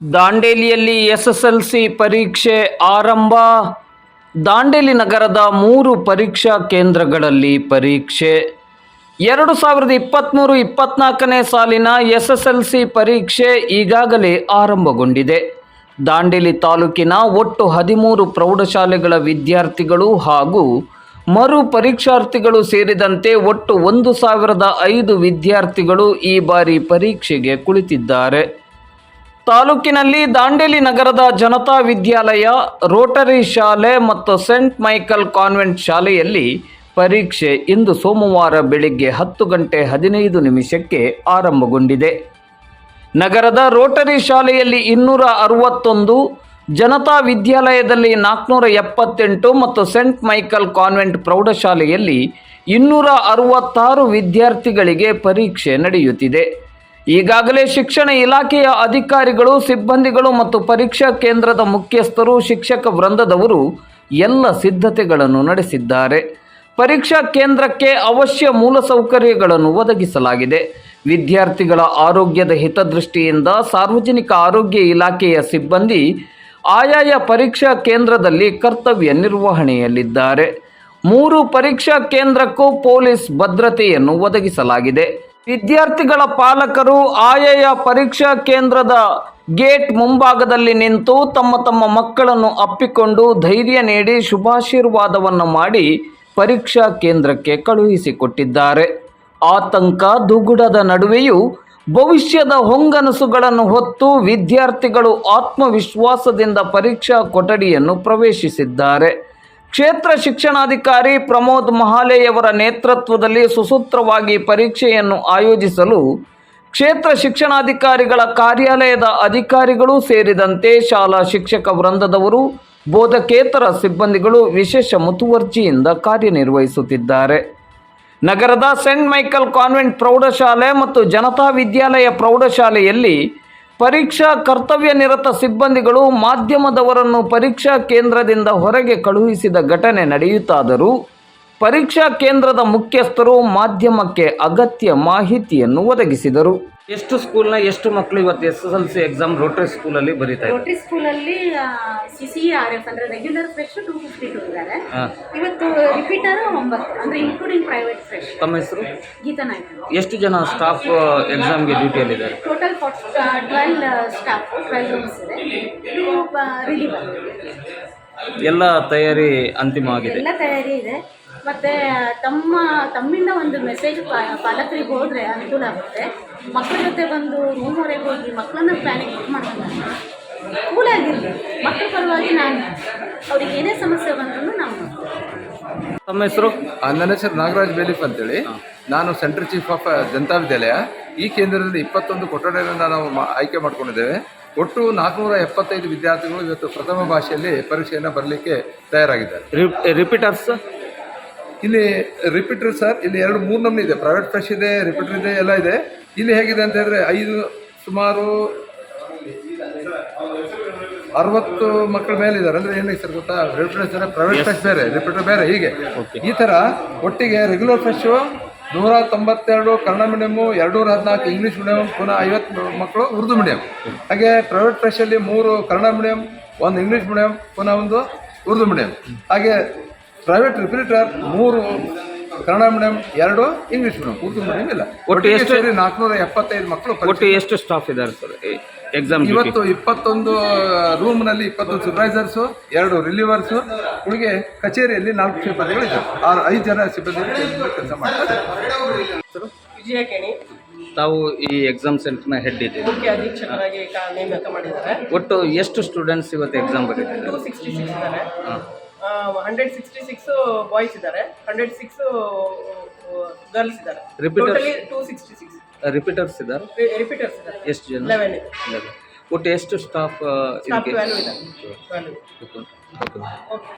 ದಾಂಡೇಲಿಯಲ್ಲಿ SSLC ಪರೀಕ್ಷೆ ಆರಂಭ. ದಾಂಡೇಲಿ ನಗರದ ಮೂರು ಪರೀಕ್ಷಾ ಕೇಂದ್ರಗಳಲ್ಲಿ ಪರೀಕ್ಷೆ. ಎರಡು ಸಾವಿರದ ಇಪ್ಪತ್ತ್ಮೂರು ಇಪ್ಪತ್ನಾಲ್ಕನೇ ಸಾಲಿನ ಎಸ್ಎಸ್ಎಲ್ಸಿ ಪರೀಕ್ಷೆ ಈಗಾಗಲೇ ಆರಂಭಗೊಂಡಿದೆ. ದಾಂಡೇಲಿ ತಾಲೂಕಿನ ಒಟ್ಟು ಹದಿಮೂರು ಪ್ರೌಢಶಾಲೆಗಳ ವಿದ್ಯಾರ್ಥಿಗಳು ಹಾಗೂ ಮರು ಪರೀಕ್ಷಾರ್ಥಿಗಳು ಸೇರಿದಂತೆ ಒಟ್ಟು ಒಂದು ಸಾವಿರದ ಐದು ವಿದ್ಯಾರ್ಥಿಗಳು ಈ ಬಾರಿ ಪರೀಕ್ಷೆಗೆ ಕುಳಿತಿದ್ದಾರೆ. ತಾಲೂಕಿನಲ್ಲಿ ದಾಂಡೇಲಿ ನಗರದ ಜನತಾ ವಿದ್ಯಾಲಯ, ರೋಟರಿ ಶಾಲೆ ಮತ್ತು ಸೆಂಟ್ ಮೈಕಲ್ ಕಾನ್ವೆಂಟ್ ಶಾಲೆಯಲ್ಲಿ ಪರೀಕ್ಷೆ ಇಂದು ಸೋಮವಾರ ಬೆಳಿಗ್ಗೆ ಹತ್ತು ಗಂಟೆ ಹದಿನೈದು ನಿಮಿಷಕ್ಕೆ ಆರಂಭಗೊಂಡಿದೆ. ನಗರದ ರೋಟರಿ ಶಾಲೆಯಲ್ಲಿ ಇನ್ನೂರ ಅರವತ್ತೊಂದು, ಜನತಾ ವಿದ್ಯಾಲಯದಲ್ಲಿ ನಾಲ್ಕುನೂರ ಎಪ್ಪತ್ತೆಂಟು ಮತ್ತು ಸೆಂಟ್ ಮೈಕಲ್ ಕಾನ್ವೆಂಟ್ ಪ್ರೌಢಶಾಲೆಯಲ್ಲಿ ಇನ್ನೂರ ಅರವತ್ತಾರು ವಿದ್ಯಾರ್ಥಿಗಳಿಗೆ ಪರೀಕ್ಷೆ ನಡೆಯುತ್ತಿದೆ. ಈಗಾಗಲೇ ಶಿಕ್ಷಣ ಇಲಾಖೆಯ ಅಧಿಕಾರಿಗಳು, ಸಿಬ್ಬಂದಿಗಳು ಮತ್ತು ಪರೀಕ್ಷಾ ಕೇಂದ್ರದ ಮುಖ್ಯಸ್ಥರು, ಶಿಕ್ಷಕ ವೃಂದದವರು ಎಲ್ಲ ಸಿದ್ಧತೆಗಳನ್ನು ನಡೆಸಿದ್ದಾರೆ. ಪರೀಕ್ಷಾ ಕೇಂದ್ರಕ್ಕೆ ಅವಶ್ಯ ಮೂಲಸೌಕರ್ಯಗಳನ್ನು ಒದಗಿಸಲಾಗಿದೆ. ವಿದ್ಯಾರ್ಥಿಗಳ ಆರೋಗ್ಯದ ಹಿತದೃಷ್ಟಿಯಿಂದ ಸಾರ್ವಜನಿಕ ಆರೋಗ್ಯ ಇಲಾಖೆಯ ಸಿಬ್ಬಂದಿ ಆಯಾಯ ಪರೀಕ್ಷಾ ಕೇಂದ್ರದಲ್ಲಿ ಕರ್ತವ್ಯ ನಿರ್ವಹಣೆಯಲ್ಲಿದ್ದಾರೆ. ಮೂರು ಪರೀಕ್ಷಾ ಕೇಂದ್ರಕ್ಕೂ ಪೊಲೀಸ್ ಭದ್ರತೆಯನ್ನು ಒದಗಿಸಲಾಗಿದೆ. ವಿದ್ಯಾರ್ಥಿಗಳ ಪಾಲಕರು ಆಯಾಯ ಪರೀಕ್ಷಾ ಕೇಂದ್ರದ ಗೇಟ್ ಮುಂಭಾಗದಲ್ಲಿ ನಿಂತು ತಮ್ಮ ತಮ್ಮ ಮಕ್ಕಳನ್ನು ಅಪ್ಪಿಕೊಂಡು ಧೈರ್ಯ ನೀಡಿ ಶುಭಾಶೀರ್ವಾದವನ್ನು ಮಾಡಿ ಪರೀಕ್ಷಾ ಕೇಂದ್ರಕ್ಕೆ ಕಳುಹಿಸಿಕೊಟ್ಟಿದ್ದಾರೆ. ಆತಂಕ, ದುಗುಡದ ನಡುವೆಯೂ ಭವಿಷ್ಯದ ಹೊಂಗನಸುಗಳನ್ನು ಹೊತ್ತು ವಿದ್ಯಾರ್ಥಿಗಳು ಆತ್ಮವಿಶ್ವಾಸದಿಂದ ಪರೀಕ್ಷಾ ಕೊಠಡಿಯನ್ನು ಪ್ರವೇಶಿಸಿದ್ದಾರೆ. ಕ್ಷೇತ್ರ ಶಿಕ್ಷಣಾಧಿಕಾರಿ ಪ್ರಮೋದ್ ಮಹಾಲೆಯವರ ನೇತೃತ್ವದಲ್ಲಿ ಸುಸೂತ್ರವಾಗಿ ಪರೀಕ್ಷೆಯನ್ನು ಆಯೋಜಿಸಲು ಕ್ಷೇತ್ರ ಶಿಕ್ಷಣಾಧಿಕಾರಿಗಳ ಕಾರ್ಯಾಲಯದ ಅಧಿಕಾರಿಗಳು ಸೇರಿದಂತೆ ಶಾಲಾ ಶಿಕ್ಷಕ ವೃಂದದವರು, ಬೋಧಕೇತರ ಸಿಬ್ಬಂದಿಗಳು ವಿಶೇಷ ಮುತುವರ್ಜಿಯಿಂದ ಕಾರ್ಯನಿರ್ವಹಿಸುತ್ತಿದ್ದಾರೆ. ನಗರದ ಸೆಂಟ್ ಮೈಕಲ್ ಕಾನ್ವೆಂಟ್ ಪ್ರೌಢಶಾಲೆ ಮತ್ತು ಜನತಾ ವಿದ್ಯಾಲಯ ಪ್ರೌಢಶಾಲೆಯಲ್ಲಿ ಪರೀಕ್ಷಾ ಕರ್ತವ್ಯ ನಿರತ ಸಿಬ್ಬಂದಿಗಳು ಮಾಧ್ಯಮದವರನ್ನು ಪರೀಕ್ಷಾ ಕೇಂದ್ರದಿಂದ ಹೊರಗೆ ಕಳುಹಿಸಿದ ಘಟನೆ ನಡೆಯುತ್ತಾದರೂ ಪರೀಕ್ಷಾ ಕೇಂದ್ರದ ಮುಖ್ಯಸ್ಥರು ಮಾಧ್ಯಮಕ್ಕೆ ಅಗತ್ಯ ಮಾಹಿತಿಯನ್ನು ಒದಗಿಸಿದರು. ಎಷ್ಟು ಸ್ಕೂಲ್ನ ಎಷ್ಟು ಮಕ್ಕಳು ಇವತ್ತು S S L C exam Rotary ಸ್ಕೂಲಲ್ಲಿ ಬರೀತಾ ಇದ್ದಾರೆ? ರೋಟರಿ ಸ್ಕೂಲಲ್ಲಿ ಸಿ ಸಿ ಆರ್ ಎಫ್ ಅಂದ್ರೆ ರೆಗ್ಯುಲರ್ ಫ್ರೆಶ್ ಟೂ ಫಿಫ್ಟಿ ಟು ಇದ್ದಾರೆ ರಿಪೀಟರ್ ಒಂಬತ್ತು ಅಂದ್ರೆ ಇನ್ಕ್ಲೂಡಿಂಗ್ ಪ್ರೈವೇಟ್ ಫ್ರೆಶ್ ತಮ್ಮ ಹೆಸರು? ಗೀತಾ ನಾಯ್ಕ. ಎಷ್ಟು ಜನ ಸ್ಟಾಫ್ ಎಕ್ಸಾಮ್ಗೆ ಡ್ಯೂಟಿಯಲ್ಲಿದ್ದಾರೆ total twelve staff twelve rooms ಇದೆ. ಟೂ ರಿಲೀವರ್ ಎಲ್ಲ ತಯಾರಿ ಅಂತಿಮವಾಗಿದೆ ಎಲ್ಲ ತಯಾರಿ ಇದೆ. ಮತ್ತೆ ತಮ್ಮ ತಮ್ಮಿಂದ ಒಂದು ಮೆಸೇಜ್ ಪಾಲಕರಿಗೆ ಹೋದ್ರೆ ಅನುಕೂಲ ಆಗುತ್ತೆ. ಮಕ್ಕಳ ಜೊತೆ ಬಂದು ರೂಮ್ ಹೊರಗೆ ಹೋಗಿ ಮಕ್ಕಳನ್ನ ಪ್ಲಾನಿಂಗ್ ಮಾಡ್ತಾರೆ ಕೂಲ್ ಆಗಿರಲಿ. ಮಕ್ಕಳ ಪರವಾಗಿ ನಾನು. ಅವ್ರಿಗೆ ಏನೇ ಸಮಸ್ಯೆ ನೋಡ್ತೀವಿ. ತಮ್ಮ ಹೆಸರು? ನನ್ನ ಹೆಸರು ನಾಗರಾಜ್ ಬೇಲಿಫ್ ಅಂತೇಳಿ. ನಾನು central chief of Janata Vidyalaya ಈ ಕೇಂದ್ರದಲ್ಲಿ ಇಪ್ಪತ್ತೊಂದು ಕೊಠಡಿಗಳನ್ನು ನಾವು ಆಯ್ಕೆ ಮಾಡ್ಕೊಂಡಿದ್ದೇವೆ. ಒಟ್ಟು ನಾಲ್ಕುನೂರ ಎಪ್ಪತ್ತೈದು ವಿದ್ಯಾರ್ಥಿಗಳು ಇವತ್ತು ಪ್ರಥಮ ಭಾಷೆಯಲ್ಲಿ ಪರೀಕ್ಷೆಯನ್ನು ಬರಲಿಕ್ಕೆ ತಯಾರಾಗಿದ್ದಾರೆ. ರಿಪೀಟರ್ಸ್ ಇಲ್ಲಿ ರಿಪೀಟರ್ ಸರ್ ಇಲ್ಲಿ ಎರಡು ಮೂರು ನಮೂನೆ ಇದೆ. ಪ್ರೈವೇಟ್ ಫ್ರೆಶ್ ಇದೆ ರಿಪೀಟರ್ ಇದೆ ಎಲ್ಲ ಇದೆ. ಇಲ್ಲಿ ಹೇಗಿದೆ ಅಂತ ಹೇಳಿದ್ರೆ ಐದು ಸುಮಾರು ಅರವತ್ತು ಮಕ್ಕಳ ಮೇಲೆ ಇದ್ದಾರೆ ಅಂದ್ರೆ ಏನು ಸರ್ ಗೊತ್ತಾ? ರಿಪೀಟರ್ ಪ್ರೈವೇಟ್ ಫ್ರೆಶ್ ಬೇರೆ ರಿಪೀಟರ್ ಬೇರೆ ಹೀಗೆ. ಈ ಥರ ಒಟ್ಟಿಗೆ ರೆಗ್ಯುಲರ್ ಫ್ರೆಶ್ ನೂರ ತೊಂಬತ್ತೆರಡು ಕನ್ನಡ ಮೀಡಿಯಮು ಎರಡುನೂರ ಹದಿನಾಲ್ಕು ಇಂಗ್ಲೀಷ್ ಮೀಡಿಯಮ್ ಪುನಃ ಐವತ್ತು ಮಕ್ಕಳು ಉರ್ದು ಮೀಡಿಯಂ ಹಾಗೆ ಪ್ರೈವೇಟ್ ಫ್ರೆಶಲ್ಲಿ ಮೂರು ಕನ್ನಡ ಮೀಡಿಯಮ್ ಒಂದು ಇಂಗ್ಲೀಷ್ ಮೀಡಿಯಮ್ ಪುನಃ ಒಂದು ಉರ್ದು ಮೀಡಿಯಮ್ ಹಾಗೆ ಪ್ರೈವೇಟ್ ರಿಪೀಟರ್ ಮೂರು ಕನ್ನಡ ಮೀಡಿಯಂ ಎರಡು ಇಂಗ್ಲೀಷ್ ಮೀಡಿಯಂ ಉರ್ದು ಮೀಡಿಯಂ ಇಲ್ಲ. ಒಟ್ಟು ಎಷ್ಟು- ನಾಲ್ಕುನೂರ ಎಪ್ಪತ್ತೈದು ಮಕ್ಕಳು ಒಟ್ಟು ಎಷ್ಟು ಸ್ಟಾಫ್ ಇದ್ದಾರೆ ಸರ್? ಎಕ್ಸಾಮ್ ಇವತ್ತು ಇಪ್ಪತ್ತೊಂದು ರೂಮ್ನಲ್ಲಿ ಇಪ್ಪತ್ತೊಂದು ಸೂಪರ್ವೈಸರ್ಸು ಎರಡು ರಿಲೀವರ್ಸು ಉಳಿಗೆ ಕಚೇರಿಯಲ್ಲಿ ನಾಲ್ಕು ಸಿಬ್ಬಂದಿಗಳಿದ್ದಾರೆ. ಆರು ಐದು ಜನ ಸಿಬ್ಬಂದಿ ಕೆಲಸ ಮಾಡ್ತಾರೆ. ತಾವು ಈ ಎಕ್ಸಾಮ್ ಸೆಂಟರ್ನ ಹೆಡ್ ಇದ್ದೀವಿ ಮುಖ್ಯ ಅಧೀಕ್ಷಕರಾಗಿ ಕಾ- ನೇಮಕ ಮಾಡಿದ್ದಾರೆ. ಒಟ್ಟು ಎಷ್ಟು ಸ್ಟೂಡೆಂಟ್ಸ್ ಇವತ್ತು ಎಕ್ಸಾಮ್ ಬರೀತಿದ್ದಾರೆ ಟೂ ಸಿಕ್ಸ್ಟಿ ಸಿಕ್ಸ್ ಇದ್ದಾರೆ. ಹಂಡ್ರೆಡ್ ಸಿಕ್ಸ್ಟಿ ಸಿಕ್ಸ್ ಬಾಯ್ಸ್ ಇದ್ದಾರೆ. ಹಂಡ್ರೆಡ್ ಸಿಕ್ಸ್ ಗರ್ಲ್ಸ್ ಇದ್ದಾರೆ. Repeaters? Totally two sixty six repeaters ಇದ್ದಾರೆ ರಿಪೀಟರ್ಸ್ ಇದ್ದಾರೆ ಎಷ್ಟು ಜನ ಲೆವೆನ್ ಇದೆ ಒಟ್ಟು ಎಷ್ಟು ಸ್ಟಾಫ್ ಸ್ಟಾಫ್ ವ್ಯಾಲ್ಯೂ ಇದೆ ವ್ಯಾಲ್ಯೂ ಓಕೆ